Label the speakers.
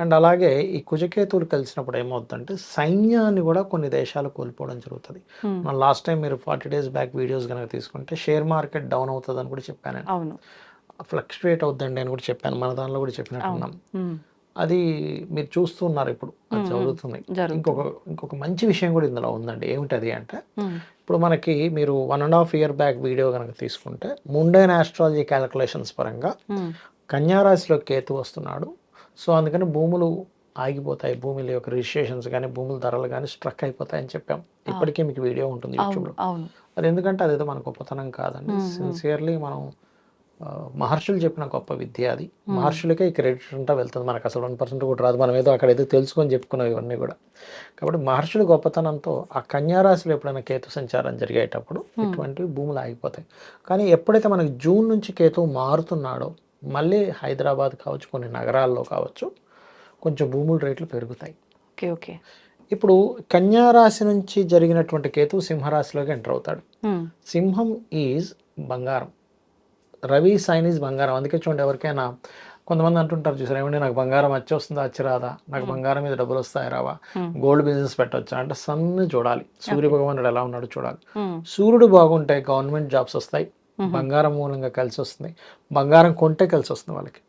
Speaker 1: And అలాగే ఈ కుజకేతువులు కలిసినప్పుడు ఏమవుతుందంటే సైన్యాన్ని కూడా కొన్ని దేశాలు కోల్పోవడం జరుగుతుంది. మన లాస్ట్ టైం మీరు ఫార్టీ డేస్ బ్యాక్ వీడియోస్ కనుక తీసుకుంటే షేర్ మార్కెట్ డౌన్ అవుతుంది అని కూడా చెప్పాను
Speaker 2: అవును.
Speaker 1: ఫ్లక్చువేట్ అవుతుందండి అని కూడా చెప్పాను మన దానిలో కూడా చెప్పినట్టున్నాం. అది మీరు చూస్తున్నారు ఇప్పుడు అది. జరుగుతుంది. ఇంకొక ఇంకొక మంచి విషయం కూడా ఇందులో ఉందండి. ఏమిటది అంటే ఇప్పుడు మనకి మీరు one and half year back video కనుక తీసుకుంటే ముండైన్ ఆస్ట్రాలజీ క్యాలిక్యులేషన్స్ పరంగా కన్యారాశిలో కేతు వస్తున్నాడు సో అందుకని భూములు ఆగిపోతాయి. భూముల యొక్క రిజిస్ట్రేషన్స్ కానీ భూముల ధరలు కానీ స్ట్రక్ అయిపోతాయని చెప్పాం. ఇప్పటికీ మీకు వీడియో ఉంటుంది యూట్యూబ్లో. అది ఎందుకంటే అదేదో మన గొప్పతనం కాదండి. సిన్సియర్లీ మనం మహర్షులు చెప్పిన గొప్ప విద్య అది. మహర్షులకే ఈ క్రెడిట్ అంతా వెళ్తుంది. మనకు అసలు వన్ పర్సెంట్ కూడా రాదు. మనం ఏదో అక్కడ ఏదో తెలుసుకొని చెప్పుకున్నాం ఇవన్నీ కూడా. కాబట్టి మహర్షుల గొప్పతనంతో ఆ కన్యారాశిలో ఎప్పుడైనా కేతు సంచారం జరిగేటప్పుడు ఇటువంటి భూములు ఆగిపోతాయి. కానీ ఎప్పుడైతే మనకి జూన్ నుంచి కేతు మారుతున్నాడో మళ్ళీ హైదరాబాద్ కావచ్చు కొన్ని నగరాల్లో కావచ్చు కొంచెం భూముల రేట్లు పెరుగుతాయి.
Speaker 2: Okay okay.
Speaker 1: ఇప్పుడు కన్యారాశి నుంచి జరిగినటువంటి కేతు సింహరాశిలోకి ఎంటర్ అవుతాడు. సింహం ఈజ్ బంగారం. రవి సైన్ ఈజ్ బంగారం. అందుకే చూడండి ఎవరికైనా కొంతమంది అంటుంటారు చూసారు ఏమంటే నాకు బంగారం వచ్చి వస్తుందా వచ్చి రాదా? నాకు బంగారం మీద డబ్బులు వస్తాయి రావా. గోల్డ్ బిజినెస్ పెట్టొచ్చా? అంటే సన్ చూడాలి. సూర్య భగవానుడు ఎలా ఉన్నాడో చూడాలి. సూర్యుడు బాగుంటే గవర్నమెంట్ జాబ్స్ వస్తాయి. బంగారం మూలంగా కలిసి వస్తుంది బంగారం కొంటే కలిసి వస్తుంది వాళ్ళకి.